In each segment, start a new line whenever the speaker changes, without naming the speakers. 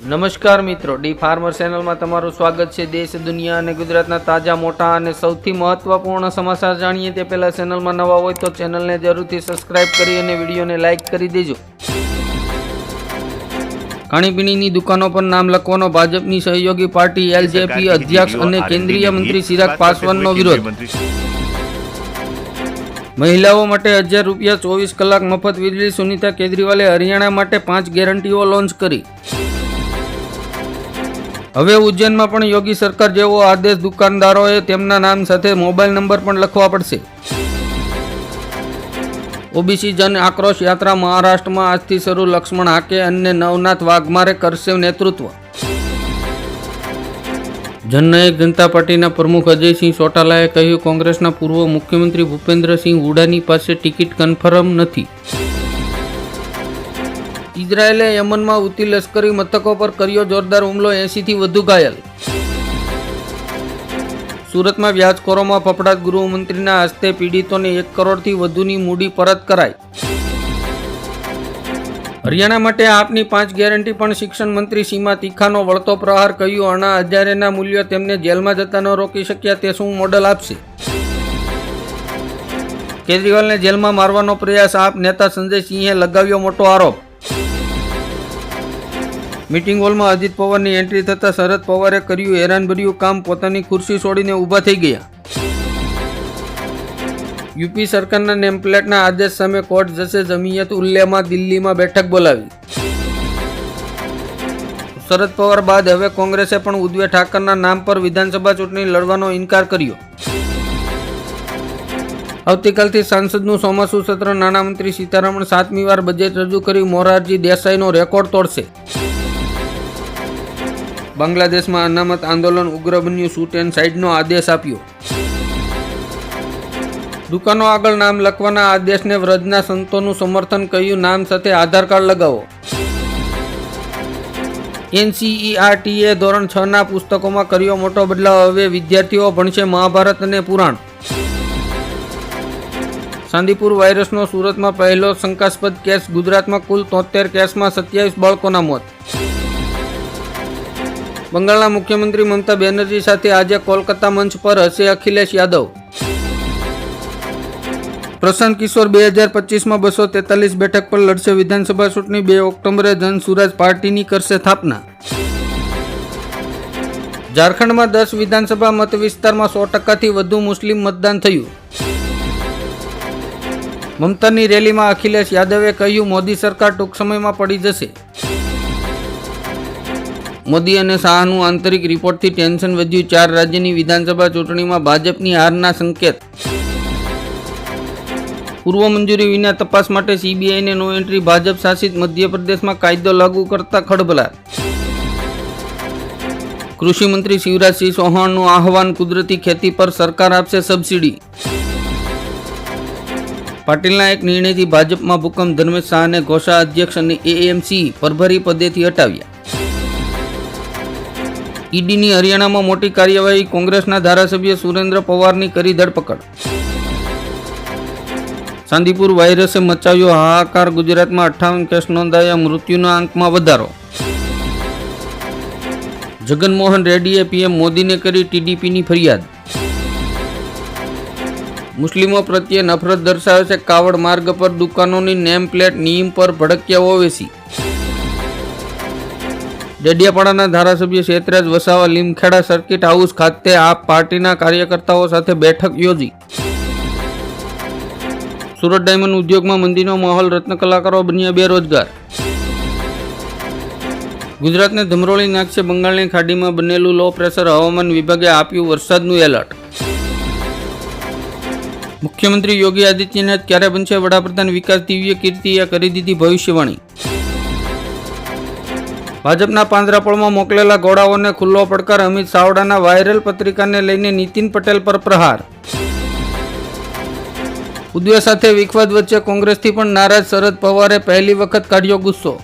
નમસ્કાર મિત્રો D farmer ચેનલમાં તમારું સ્વાગત છે. દેશ દુનિયા અને ગુજરાતના તાજા મોટા અને સૌથી મહત્વપૂર્ણ સમાચાર જાણીએ તે પહેલા ચેનલમાં નવા હોય તો ચેનલને જરૂરથી સબસ્ક્રાઇબ કરી અને વિડીયોને લાઇક કરી દેજો. ખાણીપીણીની દુકાનો પર નામ લખવાનો ભાજપની સહયોગી પાર્ટી એલજેપી અધ્યક્ષ અને કેન્દ્રીય મંત્રી ચિરાગ પાસવાનનો વિરોધ. મહિલાઓ માટે હજાર રૂપિયા ચોવીસ કલાક મફત વીજળી સુનીતા કેજરીવાલે હરિયાણા માટે પાંચ ગેરંટીઓ લોન્ચ કરી. હવે ઉજ્જૈનમાં પણ યોગી સરકાર જેવો આદેશ દુકાનદારોએ તેમના નામ સાથે મોબાઈલ નંબર પણ લખવા પડશે. ઓબીસી જન આક્રોશ યાત્રા મહારાષ્ટ્રમાં આજથી શરૂ. લક્ષ્મણ હાકે અને નવનાથ વાઘમારે કરશે નેતૃત્વ. જનનાયક જનતા પાર્ટીના પ્રમુખ અજયસિંહ ચોટાલાએ કહ્યું, કોંગ્રેસના પૂર્વ મુખ્યમંત્રી ભૂપેન્દ્રસિંહ હુડાની પાસે ટિકિટ કન્ફર્મ નથી. ઇઝરાયેલે યમનમાં ઉતી લશ્કરી મથકો પર કર્યો જોરદાર હુમલો, એંશીથી વધુ ઘાયલ. સુરતમાં વ્યાજખોરોમાં ફફડાટ ગૃહમંત્રીના હસ્તે પીડિતોને એક કરોડથી વધુની મૂડી પરત કરાઈ. હરિયાણા માટે આપની પાંચ ગેરંટી પણ શિક્ષણ મંત્રી સીમા તીખાનો વળતો પ્રહાર કહ્યું. અણા હજારેના મૂલ્યો તેમને જેલમાં જતા ન રોકી શક્યા તે શું મોડલ આપશે? કેજરીવાલને જેલમાં મારવાનો પ્રયાસ આપ નેતા સંજય સિંહે લગાવ્યો મોટો આરોપ. મીટિંગ હોલમાં અજીત પવારની એન્ટ્રી થતાં શરદ પવારે કર્યું હેરાનભર્યું કામ, પોતાની ખુરશી છોડીને ઊભા થઈ ગયા. યુપી સરકારના નેમપ્લેટના આદેશ સામે કોર્ટ જશે જમીયત ઉલ્લેમાં દિલ્હીમાં બેઠક બોલાવી. શરદ પવાર બાદ હવે કોંગ્રેસે પણ ઉદ્વે ઠાકરના નામ પર વિધાનસભા ચૂંટણી લડવાનો ઇનકાર કર્યો. આવતીકાલથી સાંસદનું ચોમાસું સત્ર, નાણામંત્રી સીતારમણ સાતમી વાર બજેટ રજૂ કરી મોરારજી દેસાઈનો રેકોર્ડ તોડશે. બાંગ્લાદેશમાં અનામત આંદોલન ઉગ્ર બન્યું શૂટ એન્ડ સાઇડનો આદેશ આપ્યો. દુકાનો આગળ નામ લખવાના આદેશને વ્રજના સંતોનું સમર્થન કહ્યું, નામ સાથે આધાર કાર્ડ લગાવો. એનસીઈઆરટીએ ધોરણ છ ના પુસ્તકોમાં કર્યો મોટો બદલાવ, હવે વિદ્યાર્થીઓ ભણશે મહાભારત અને પુરાણ. સાંદીપુર વાયરસનો સુરતમાં પહેલો શંકાસ્પદ કેસ, ગુજરાતમાં કુલ તોતેર કેસમાં સત્યાવીસ બાળકોના મોત. બંગાળના મુખ્યમંત્રી મમતા બેનર્જી સાથે આજે કોલકાતા મંચ પર હશે અખિલેશ યાદવ. પ્રશાંત કિશોર બે હજાર પચીસમાં બસો તેતાલીસ બેઠક પર લડશે વિધાનસભા ચૂંટણી બે ઓક્ટોબરે જનસુરાજ પાર્ટીની કરશે સ્થાપના. ઝારખંડમાં દસ વિધાનસભા મત વિસ્તારમાં સો ટકાથી વધુ મુસ્લિમ મતદાન થયું. મમતાની રેલીમાં અખિલેશ યાદવે કહ્યું, મોદી સરકાર ટૂંક સમયમાં પડી જશે. મોદી અને શાહનું આંતરિક રિપોર્ટથી ટેન્શન વધ્યું. ચાર રાજ્યની વિધાનસભા ચૂંટણીમાં ભાજપની હારના સંકેત. પૂર્વ મંજૂરી વિના તપાસ માટે સીબીઆઈને નો એન્ટ્રી. ભાજપ શાસિત મધ્યપ્રદેશમાં કાયદો લાગુ કરતા ખડબલાટ કૃષિમંત્રી શિવરાજસિંહ ચૌહાણનું આહવાન, કુદરતી ખેતી પર સરકાર આપશે સબસિડી. પાટીલના એક નિર્ણયથી ભાજપમાં ભૂકંપ. ધર્મેશ શાહને ઘોષા અધ્યક્ષ અને એએમસી પરભરી પદેથી હટાવ્યા. ઈડીની હરિયાણામાં મોટી કાર્યવાહી, કોંગ્રેસના ધારાસભ્ય સુરેન્દ્ર પવારની કરી ધરપકડ. ચાંદીપુર વાયરસે મચાવ્યો હાહાકાર, ગુજરાતમાં અઠ્ઠાવન કેસ નોંધાયા, મૃત્યુના આંકમાં વધારો. જગનમોહન રેડ્ડીએ પીએમ મોદીને કરી ટીડીપીની ફરિયાદ. મુસ્લિમો પ્રત્યે નફરત દર્શાવે છે, કાવડ માર્ગ પર દુકાનોની નેમ પ્લેટ નિયમ પર ભડક્યા ઓવેસી. ડેડિયાપાડાના ધારાસભ્ય શેતરાજ વસાવા લીમખેડા સર્કિટ હાઉસ ખાતે આપ પાર્ટીના કાર્યકર્તાઓ સાથે બેઠક યોજી. સુરત ડાયમંડ ઉદ્યોગમાં મંદીનો માહોલ રત્ન કલાકારો બન્યા બેરોજગાર. ગુજરાતને ધમરોળી નાખશે બંગાળની ખાડીમાં બનેલું લો પ્રેશર હવામાન વિભાગે આપ્યું વરસાદનું એલર્ટ. મુખ્યમંત્રી યોગી આદિત્યનાથ ક્યારે બનશે વડાપ્રધાન વિકાસ દિવ્ય કીર્તિએ કરી દીધી ભવિષ્યવાણી. ભાજપના પાંજરાપોળમાં મોકલેલા ઘોડાઓને ખુલ્લો પડકાર અમિત ચાવડાના વાયરલ પત્રિકાને લઈને નીતિન પટેલ પર પ્રહાર. ઉદ્વે સાથે વિખવાદ વચ્ચે કોંગ્રેસથી પણ નારાજ શરદ પવારે પહેલી વખત કાઢ્યો ગુસ્સો.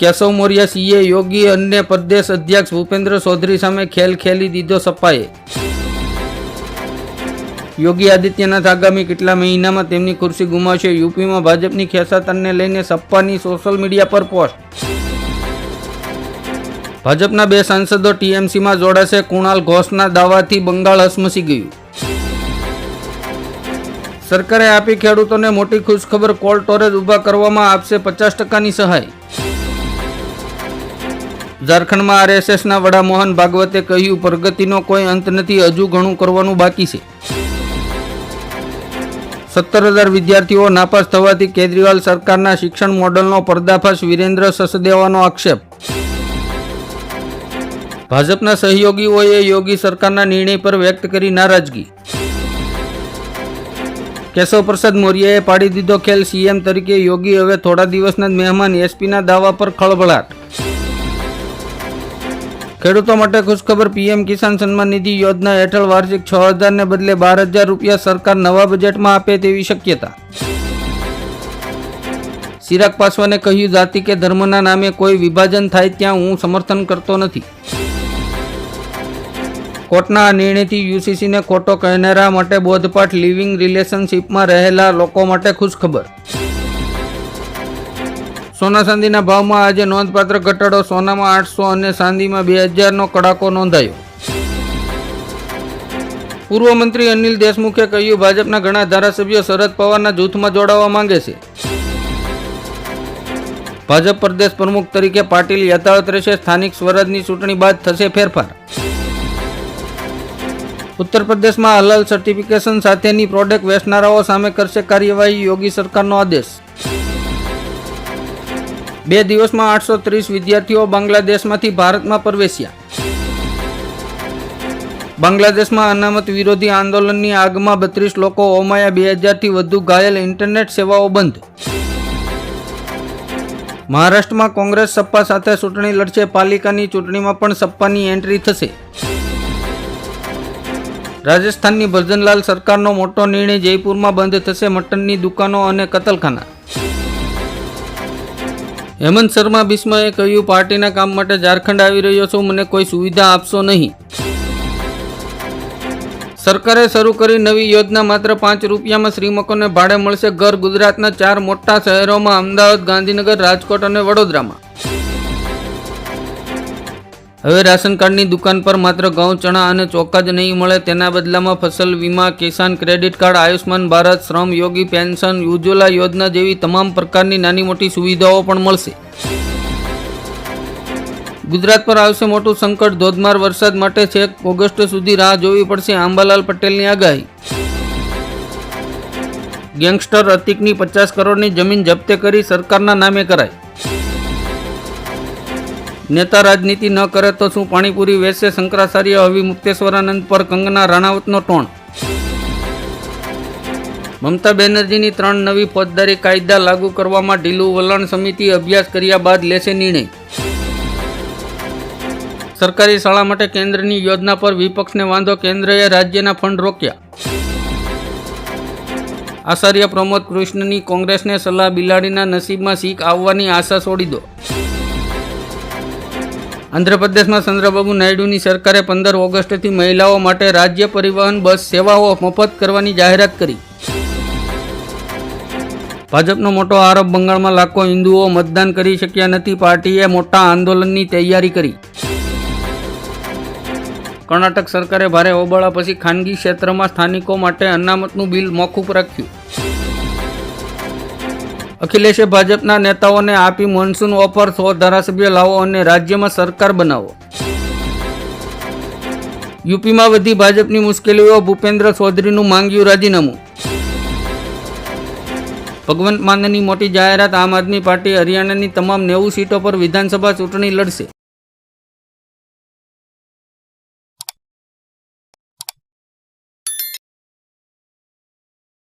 કેશવ મોર્યા, સીએ યોગી અને પ્રદેશ અધ્યક્ષ ભૂપેન્દ્ર ચૌધરી સામે ખેલ ખેલી દીધો સપાએ. યોગી આદિત્યનાથ આગામી કેટલા મહિનામાં તેમની ખુરશી ગુમાવશે. યુપીમાં ભાજપની ખેસાતરને લઈને સપ્પાની સોશિયલ મીડિયા પર પોસ્ટ ભાજપના બે સાંસદો ટીએમસીમાં જોડાશે. કુણાલ ઘોષના દાવાથી બંગાળ હસમસી ગયું. સરકારે આપી ખેડૂતોને મોટી ખુશખબર કોલ્ડ સ્ટોરેજ ઊભા કરવામાં આપશે પચાસ ટકાની સહાય. ઝારખંડમાં આરએસએસના વડા મોહન ભાગવતે કહ્યું, પ્રગતિનો કોઈ અંત નથી, હજુ ઘણું કરવાનું બાકી છે. સત્તર હજાર વિદ્યાર્થીઓ નાપાસ થવાથી કેજરીવાલ સરકારના શિક્ષણ મોડલનો પર્દાફાશ વિરેન્દ્ર સસદેવાનો આક્ષેપ. ભાજપના સહયોગીઓએ યોગી સરકારના નિર્ણય પર વ્યક્ત કરી નારાજગી. કેશવ પ્રસાદ મૌર્યએ પાડી દીધો ખેલ સીએમ તરીકે યોગી હવે થોડા દિવસના જ મહેમાન એસપીના દાવા પર ખળભળાટ. ખેડૂતો માટે ખુશખબર પીએમ કિસાન સન્માન નિધિ યોજના હેઠળ વાર્ષિક છ હજારને બદલે બાર હજાર રૂપિયા સરકાર નવા બજેટમાં આપે તેવી શક્યતા. ચિરાગ પાસવાને કહ્યું, જાતિ કે ધર્મના નામે કોઈ વિભાજન થાય ત્યાં હું સમર્થન કરતો નથી. કોર્ટના નિર્ણયથી યુસીસીને ખોટો કહેનારા માટે બોધપાઠ લિવિંગ રિલેશનશિપમાં રહેલા લોકો માટે ખુશખબર. સોના ચાંદીના ભાવમાં આજે નોંધપાત્ર ઘટાડો સોનામાં આઠસો અને ચાંદીમાં બે હજારનો કડાકો નોંધાયો. પૂર્વ મંત્રી અનિલ દેશમુખે કહ્યું, ભાજપના ઘણા ધારાસભ્યો શરદ પવારના જૂથમાં જોડાવા માંગે છે. ભાજપ પ્રદેશ પ્રમુખ તરીકે પાટીલ યથાવત રહેશે, સ્થાનિક સ્વરાજની ચૂંટણી બાદ થશે ફેરફાર. ઉત્તર પ્રદેશમાં હલાલ સર્ટિફિકેશન સાથેની પ્રોડક્ટ વેચનારાઓ સામે કરશે કાર્યવાહી, યોગી સરકારનો આદેશ. બે દિવસમાં આઠસો ત્રીસ વિદ્યાર્થીઓ બાંગ્લાદેશમાંથી ભારતમાં પ્રવેશ્યા. બાંગ્લાદેશમાં અનામત વિરોધી આંદોલનની આગમાં બત્રીસ લોકો ઓમાયા બે હજારથી વધુ ઘાયલ ઇન્ટરનેટ સેવાઓ બંધ. મહારાષ્ટ્રમાં કોંગ્રેસ સપ્પા સાથે ચૂંટણી લડશે, પાલિકાની ચૂંટણીમાં પણ સપ્પાની એન્ટ્રી થશે. રાજસ્થાનની ભજનલાલ સરકારનો મોટો નિર્ણય જયપુરમાં બંધ થશે, મટનની દુકાનો અને કતલખાના. હેમંત શર્મા બિસ્માએ કહ્યું, પાર્ટીના કામ માટે ઝારખંડ આવી રહ્યો છું, મને કોઈ સુવિધા આપશો નહીં. સરકારે શરૂ કરી નવી યોજના, માત્ર પાંચ રૂપિયામાં શ્રીમકોને ભાડે મળશે ઘર ગુજરાતના ચાર મોટા શહેરોમાં, અમદાવાદ, ગાંધીનગર, રાજકોટ અને વડોદરામાં. હવે રાશન કાર્ડની દુકાન પર માત્ર ઘઉં, ચણા અને ચોખા જ નહીં મળે, તેના બદલામાં Fasal Bima, Kisan credit card Ayushman Bharat, Shram Yogi, pension, Ujjwala યોજના જેવી તમામ પ્રકારની નાની મોટી સુવિધાઓ પણ મળશે. ગુજરાત પર આવશે મોટું સંકટ, ધોધમાર વરસાદ માટે છેક ઓગસ્ટ સુધી રાહ જોવી પડશે આંબાલાલ પટેલની આગાહી. ગેંગસ્ટર અતિકની પચાસ કરોડની જમીન જપ્તે કરી સરકારના નામે કરાય નેતા રાજનીતિ ન કરે તો શું પાણીપુરી વેચશે શંકરાચાર્ય હવે મુક્તેશ્વરાનંદ પર કંગના રાણાવતનો ટોણ? મમતા બેનર્જીની ત્રણ નવી ફોજદારી કાયદા લાગુ કરવામાં ઢીલું વલણ સમિતિ અભ્યાસ કર્યા બાદ લેશે નિર્ણય. સરકારી શાળા માટે કેન્દ્રની યોજના પર વિપક્ષને વાંધો, કેન્દ્રએ રાજ્યના ફંડ રોક્યા. આચાર્ય પ્રમોદ કૃષ્ણની કોંગ્રેસને સલાહ, બિલાડીના નસીબમાં શીખ આવવાની આશા છોડી દો. આંધ્રપ્રદેશમાં ચંદ્રબાબુ નાયડુની સરકારે પંદર ઓગસ્ટથી મહિલાઓ માટે રાજ્ય પરિવહન બસ સેવાઓ મફત કરવાની જાહેરાત કરી. ભાજપનો મોટો આરોપ, બંગાળમાં લાખો હિન્દુઓ મતદાન કરી શક્યા નથી, પાર્ટીએ મોટા આંદોલનની તૈયારી કરી. કર્ણાટક સરકારે ભારે હોબાળા પછી ખાનગી ક્ષેત્રમાં સ્થાનિકો માટે અનામતનું બિલ મોકૂફ રાખ્યું. અખિલેશે ભાજપના નેતાઓને આપી મોન્સૂન ઓફર સો ધારાસભ્ય લાવો અને રાજ્યમાં સરકાર બનાવો. યુપીમાં વધી ભાજપની મુશ્કેલીઓ, ભૂપેન્દ્ર ચૌધરીનું માંગ્યું રાજીનામું. ભગવંત માનની મોટી જાહેરાત આમ આદમી પાર્ટી હરિયાણાની તમામ નેવું સીટો પર વિધાનસભા ચૂંટણી લડશે.